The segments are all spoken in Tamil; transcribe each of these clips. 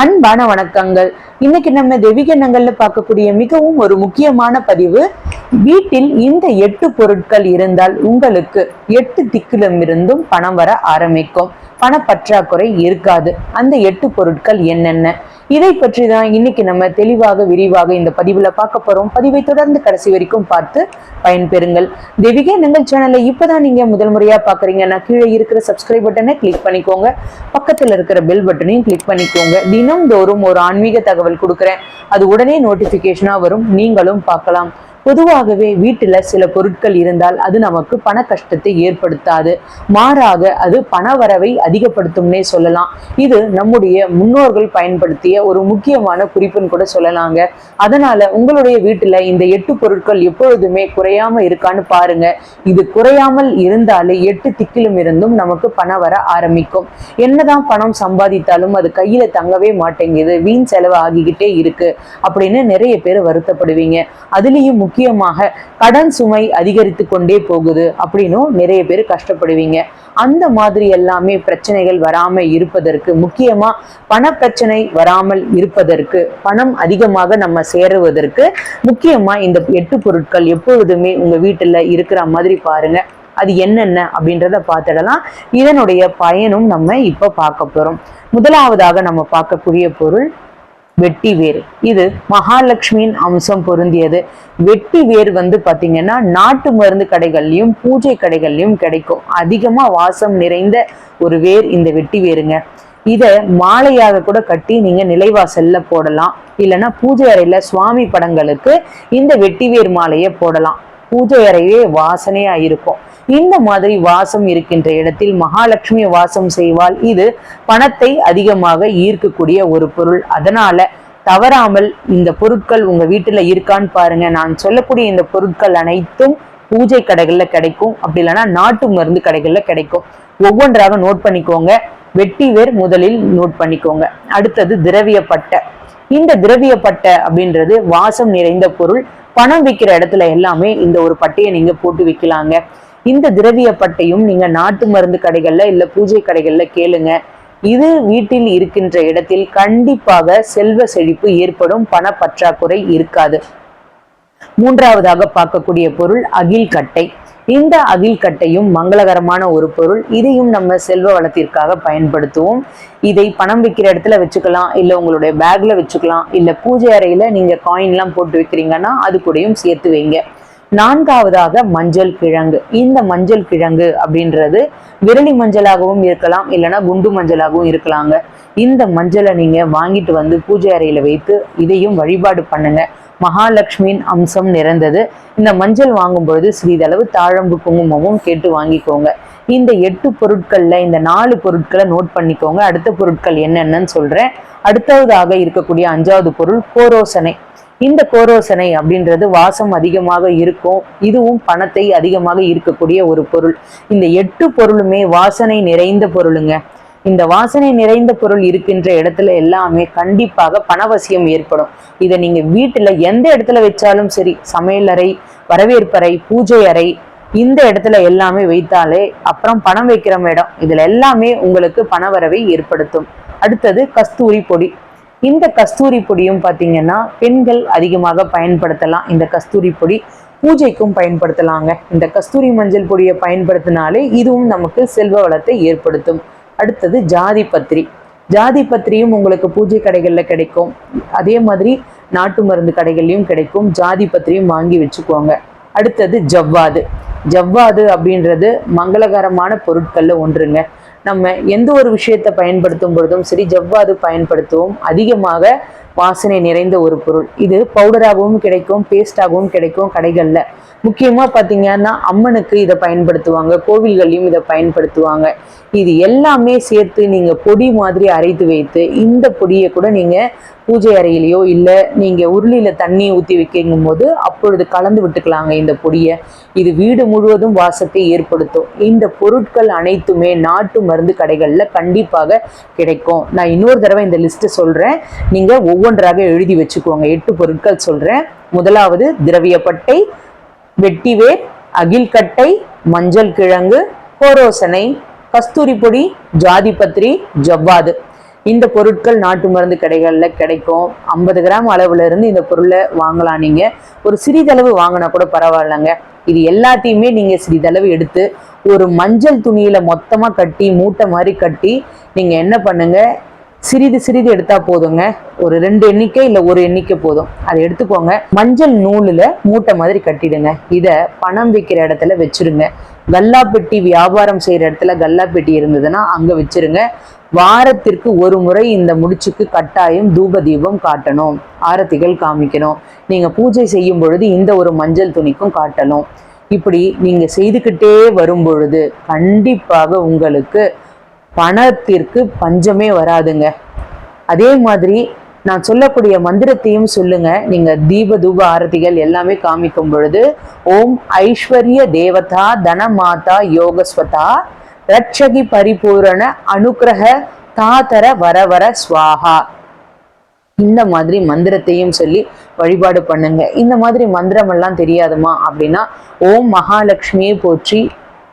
அன்பான வணக்கங்கள். இன்னைக்கு நம்ம தெய்வீக பார்க்கக்கூடிய மிகவும் ஒரு முக்கியமான பதிவு வீட்டில் இந்த எட்டு பொருட்கள் இருந்தால் உங்களுக்கு எட்டு திக்கிலும் இருந்தும் பணம் வர ஆரம்பிக்கும். பணப்பற்றாக்குறை இருக்காது. அந்த எட்டு பொருட்கள் என்னென்ன? இதை பற்றி தான் இன்னைக்கு நம்ம தெளிவாக விரிவாக இந்த பதிவுல பார்க்க போறோம். பதிவை தொடர்ந்து கடைசி வரைக்கும் பார்த்து பயன்பெறுங்கள். தெய்வீக நங்கள் சேனலை இப்பதான் நீங்க முதல் முறையா பாக்குறீங்கன்னா கீழே இருக்கிற சப்ஸ்கிரைப் பட்டனை கிளிக் பண்ணிக்கோங்க. பக்கத்துல இருக்கிற பெல் பட்டனையும் கிளிக் பண்ணிக்கோங்க. தினம்தோறும் ஒரு ஆன்மீக தகவல் கொடுக்குறேன். அது உடனே நோட்டிபிகேஷனா வரும். நீங்களும் பார்க்கலாம். பொதுவாகவே வீட்டுல சில பொருட்கள் இருந்தால் அது நமக்கு பண கஷ்டத்தை ஏற்படுத்தாது. மாறாக அது பண வரவை அதிகப்படுத்தும்னே சொல்லலாம். இது நம்முடைய முன்னோர்கள் பயன்படுத்திய ஒரு முக்கியமான குறிப்புன்னு கூட சொல்லலாங்க. அதனால உங்களுடைய வீட்டுல இந்த எட்டு பொருட்கள் எப்பொழுதுமே குறையாம இருக்கான்னு பாருங்க. இது குறையாமல் இருந்தாலே எட்டு திக்கிலும் இருந்தும் நமக்கு பணம் வர ஆரம்பிக்கும். என்னதான் பணம் சம்பாதித்தாலும் அது கையில தங்கவே மாட்டேங்குது. வீண் செலவு ஆகிக்கிட்டே இருக்கு. அப்படின்னு நிறைய பேர் வருத்தப்படுவீங்க. அதுலேயும் முக்கியமாக கடன் சுமை அதிகரித்து கொண்டே போகுது அப்படின்னும் நிறைய பேர் கஷ்டப்படுவீங்க. அந்த மாதிரி எல்லாமே பிரச்சனைகள் வராம இருப்பதற்கு முக்கியமா பண பிரச்சனை வராமல் இருப்பதற்கு பணம் அதிகமாக நம்ம சேருவதற்கு முக்கியமா இந்த எட்டு பொருட்கள் எப்பொழுதுமே உங்க வீட்டுல இருக்கிற மாதிரி பாருங்க. அது என்னென்ன அப்படின்றத பார்த்துடலாம். இதனுடைய பயனும் நம்ம இப்ப பார்க்க போறோம். முதலாவதாக நம்ம பார்க்கக்கூடிய பொருள் வெட்டி வேர். இது மகாலட்சுமியின் அம்சம் பொருந்தியது. வெட்டி வேர் வந்து பாத்தீங்கன்னா நாட்டு மருந்து கடைகள்லயும் பூஜை கடைகள்லயும் கிடைக்கும். அதிகமா வாசம் நிறைந்த ஒரு வேர் இந்த வெட்டி வேருங்க. இத மாலையாக கூட கட்டி நீங்க நிலைவாசல்ல போடலாம். இல்லைன்னா பூஜை அறையில சுவாமி படங்களுக்கு இந்த வெட்டி வேர் மாலையை போடலாம். பூஜை அறையே வாசனையா இருக்கும். இந்த மாதிரி வாசம் இருக்கின்ற இடத்தில் மகாலட்சுமி வாசம் செய்வாள். இது பணத்தை அதிகமாக ஈர்க்கக்கூடிய ஒரு பொருள். அதனால தவறாமல் இந்த பொருட்கள் உங்க வீட்டுல இருக்கான்னு பாருங்க. நான் சொல்லக்கூடிய இந்த பொருட்கள் அனைத்தும் பூஜை கடைகள்ல கிடைக்கும். அப்படி இல்லைன்னா நாட்டு மருந்து கடைகள்ல கிடைக்கும். ஒவ்வொன்றாக நோட் பண்ணிக்கோங்க. வெட்டி வேர் முதலில் நோட் பண்ணிக்கோங்க. அடுத்தது திரவிய பட்டை. இந்த திரவிய பட்டை அப்படின்றது வாசம் நிறைந்த பொருள். பணம் விற்கிற இடத்துல எல்லாமே இந்த ஒரு பட்டையை நீங்க போட்டு விற்கலாங்க இந்த திரவியப்பட்டையும் நீங்க நாட்டு மருந்து கடைகள்ல இல்ல பூஜை கடைகள்ல கேளுங்க. இது வீட்டில் இருக்கின்ற இடத்தில் கண்டிப்பாக செல்வ செழிப்பு ஏற்படும் பண பற்றாக்குறை இருக்காது. மூன்றாவதாக பார்க்கக்கூடிய பொருள் அகில் கட்டை. இந்த அகில் கட்டையும் மங்களகரமான ஒரு பொருள். இதையும் நம்ம செல்வ வளத்திற்காக பயன்படுத்துவோம். இதை பணம் வைக்கிற இடத்துல வச்சுக்கலாம் இல்லை உங்களுடைய பேக்ல வச்சுக்கலாம் இல்லை பூஜை அறையில நீங்க காயின்லாம் போட்டு வைக்கிறீங்கன்னா அது கூடயும் சேர்த்து வைங்க. நான்காவதாக மஞ்சள் கிழங்கு. இந்த மஞ்சள் கிழங்கு அப்படின்றது விரலி மஞ்சளாகவும் இருக்கலாம் இல்லைன்னா குண்டு மஞ்சளாகவும் இருக்கலாங்க. இந்த மஞ்சளை நீங்க வாங்கிட்டு வந்து பூஜை அறையில வைத்து இதையும் வழிபாடு பண்ணுங்க. மகாலட்சுமியின் அம்சம் நிறைந்தது. இந்த மஞ்சள் வாங்கும் பொழுது சிறிதளவு தாழம்பு குங்குமமும் கேட்டு வாங்கிக்கோங்க. இந்த எட்டு பொருட்கள்ல இந்த நாலு பொருட்களை நோட் பண்ணிக்கோங்க. அடுத்த பொருட்கள் என்னென்னு சொல்றேன். அடுத்ததாக இருக்கக்கூடிய அஞ்சாவது பொருள் கோரோசனை. இந்த கோரோசனை அப்படின்றது வாசம் அதிகமாக இருக்கும். இதுவும் பணத்தை அதிகமாக ஈர்க்கக்கூடிய ஒரு பொருள். இந்த எட்டு பொருளுமே வாசனை நிறைந்த பொருளுங்க. இந்த வாசனை நிறைந்த பொருள் இருக்கின்ற இடத்துல எல்லாமே கண்டிப்பாக பணவசியம் ஏற்படும். இதை நீங்க வீட்டுல எந்த இடத்துல வச்சாலும் சரி சமையலறை வரவேற்பறை பூஜை அறை இந்த இடத்துல எல்லாமே வைத்தாலே அப்புறம் பணம் வைக்கிற இடம். இதுல எல்லாமே உங்களுக்கு பணவரவை ஏற்படுத்தும். அடுத்தது கஸ்தூரி பொடி. இந்த கஸ்தூரி பொடியும் பார்த்தீங்கன்னா பெண்கள் அதிகமாக பயன்படுத்தலாம். இந்த கஸ்தூரி பொடி பூஜைக்கும் பயன்படுத்தலாங்க. இந்த கஸ்தூரி மஞ்சள் பொடியை பயன்படுத்தினாலே இதுவும் நமக்கு செல்வ வளத்தை ஏற்படுத்தும். அடுத்தது ஜாதி பத்திரி. ஜாதி பத்திரியும் உங்களுக்கு பூஜை கடைகளில் கிடைக்கும். அதே மாதிரி நாட்டு மருந்து கடைகள்லையும் கிடைக்கும். ஜாதி பத்திரியும் வாங்கி வச்சுக்கோங்க. அடுத்தது ஜவ்வாது. ஜவ்வாது அப்படின்றது மங்களகரமான பொருட்களில் ஒன்றுங்க. நம்ம எந்த ஒரு விஷயத்தை பயன்படுத்தும் பொழுதும் சரி ஜவ்வாது பயன்படுத்துவோம். அதிகமாக வாசனை நிறைந்த ஒரு பொருள். இது பவுடராகவும் கிடைக்கும் பேஸ்டாகவும் கிடைக்கும் கடைகளில். முக்கியமாக பார்த்தீங்கன்னா அம்மனுக்கு இதை பயன்படுத்துவாங்க கோவில்கள்லையும் இதை பயன்படுத்துவாங்க. இது எல்லாமே சேர்த்து நீங்கள் பொடி மாதிரி அரைத்து வைத்து இந்த பொடியை கூட நீங்கள் பூஜை அறையிலையோ இல்லை நீங்கள் உருளியில் தண்ணி ஊற்றி வைக்கும் போது அப்பொழுது கலந்து விட்டுக்கலாங்க இந்த பொடியை. இது வீடு முழுவதும் வாசத்தை ஏற்படுத்தும். இந்த பொருட்கள் அனைத்துமே நாட்டு மருந்து கடைகளில் கண்டிப்பாக கிடைக்கும். நான் இன்னொரு தடவை இந்த லிஸ்ட்டு சொல்கிறேன் நீங்கள் ஒவ்வொன்றாக எழுதி வச்சுக்கோங்க. எட்டு பொருட்கள் சொல்கிறேன் முதலாவது திரவியப்பட்டை வெட்டிவேர் அகில்கட்டை மஞ்சள் கிழங்கு கோரோசனை கஸ்தூரி பொடி ஜாதிபத்ரி ஜவ்வாது. இந்த பொருட்கள் நாட்டு மருந்து கடைகளில் கிடைக்கும். ஐம்பது கிராம் அளவுலேருந்து இந்த பொருளை வாங்கலாம் நீங்கள் ஒரு சிறிதளவு வாங்கினா கூட பரவாயில்லைங்க. இது எல்லாத்தையுமே நீங்கள் சிறிதளவு எடுத்து ஒரு மஞ்சள் துணியில் மொத்தமாக கட்டி மூட்டை மாதிரி கட்டி நீங்கள் என்ன பண்ணுங்கள் சிறிது சிறிது எடுத்தா போதுங்க. ஒரு ரெண்டு எண்ணிக்கை இல்ல ஒரு எண்ணிக்கை போதும். அதை எடுத்துக்கோங்க. மஞ்சள் நூலுல மூட்டை மாதிரி கட்டிடுங்க. இத பணம் வைக்கிற இடத்துல வச்சிருங்க. கல்லாப்பெட்டி வியாபாரம் செய்யற இடத்துல கல்லாப்பெட்டி இருந்ததுன்னா அங்க வச்சிருங்க. வாரத்திற்கு ஒரு முறை இந்த முடிச்சுக்கு கட்டாயம் தூப தீபம் காட்டணும். ஆரத்திகள் காமிக்கணும். நீங்க பூஜை செய்யும் பொழுது இந்த ஒரு மஞ்சள் துணிக்கும் காட்டணும். இப்படி நீங்க செய்துக்கிட்டே வரும் பொழுது கண்டிப்பாக உங்களுக்கு பணத்திற்கு பஞ்சமே வராதுங்க. அதே மாதிரி நான் சொல்லக்கூடிய மந்திரத்தையும் சொல்லுங்க. நீங்க தீப தூப ஆரத்திகள் எல்லாமே காமிக்கும் பொழுது ஓம் ஐஸ்வர்ய தேவதா தனமாதா யோகஸ்வதா ரட்சகி பரிபூரண அனுக்கிரக தாதர வரவர ஸ்வாஹா இந்த மாதிரி மந்திரத்தையும் சொல்லி வழிபாடு பண்ணுங்க. இந்த மாதிரி மந்திரம் எல்லாம் தெரியாதுமா அப்படின்னா ஓம் மகாலட்சுமியை போற்றி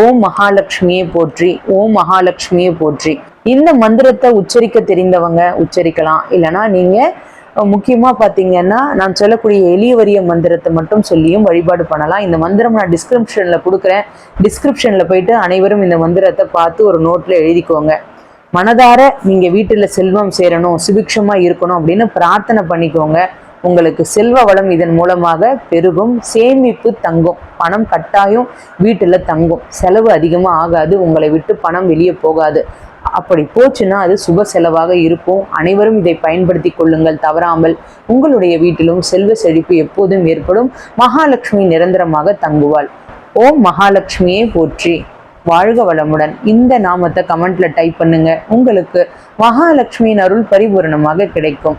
ஓம் மகாலட்சுமியை போற்றி ஓம் மகாலட்சுமியை போற்றி. இந்த மந்திரத்தை உச்சரிக்க தெரிந்தவங்க உச்சரிக்கலாம். இல்லைன்னா நீங்க முக்கியமாக முக்கியமா பாத்தீங்கன்னா நான் சொல்லக்கூடிய எளிய வரிய மந்திரத்தை மட்டும் சொல்லியும் வழிபாடு பண்ணலாம். இந்த மந்திரம் நான் டிஸ்கிரிப்ஷன்ல கொடுக்குறேன். டிஸ்கிரிப்ஷன்ல போயிட்டு அனைவரும் இந்த மந்திரத்தை பார்த்து ஒரு நோட்ல எழுதிக்கோங்க. மனதார நீங்க வீட்டுல செல்வம் சேரணும் சுபிக்ஷமா இருக்கணும் அப்படின்னு பிரார்த்தனை பண்ணிக்கோங்க. உங்களுக்கு செல்வ வளம் இதன் மூலமாக பெருகும். சேமிப்பு தங்கும். பணம் கட்டாயம் வீட்டில் தங்கும். செலவு அதிகமாக ஆகாது. உங்களை விட்டு பணம் வெளியே போகாது. அப்படி போச்சுன்னா அது சுப செலவாக இருக்கும். அனைவரும் இதை பயன்படுத்தி கொள்ளுங்கள். தவறாமல் உங்களுடைய வீட்டிலும் செல்வ செழிப்பு எப்போதும் ஏற்படும். மகாலட்சுமி நிரந்தரமாக தங்குவாள். ஓம் மகாலட்சுமியே போற்றி. வாழ்க வளமுடன். இந்த நாமத்தை கமெண்ட்ல டைப் பண்ணுங்க. உங்களுக்கு மகாலட்சுமியின் அருள் பரிபூரணமாக கிடைக்கும்.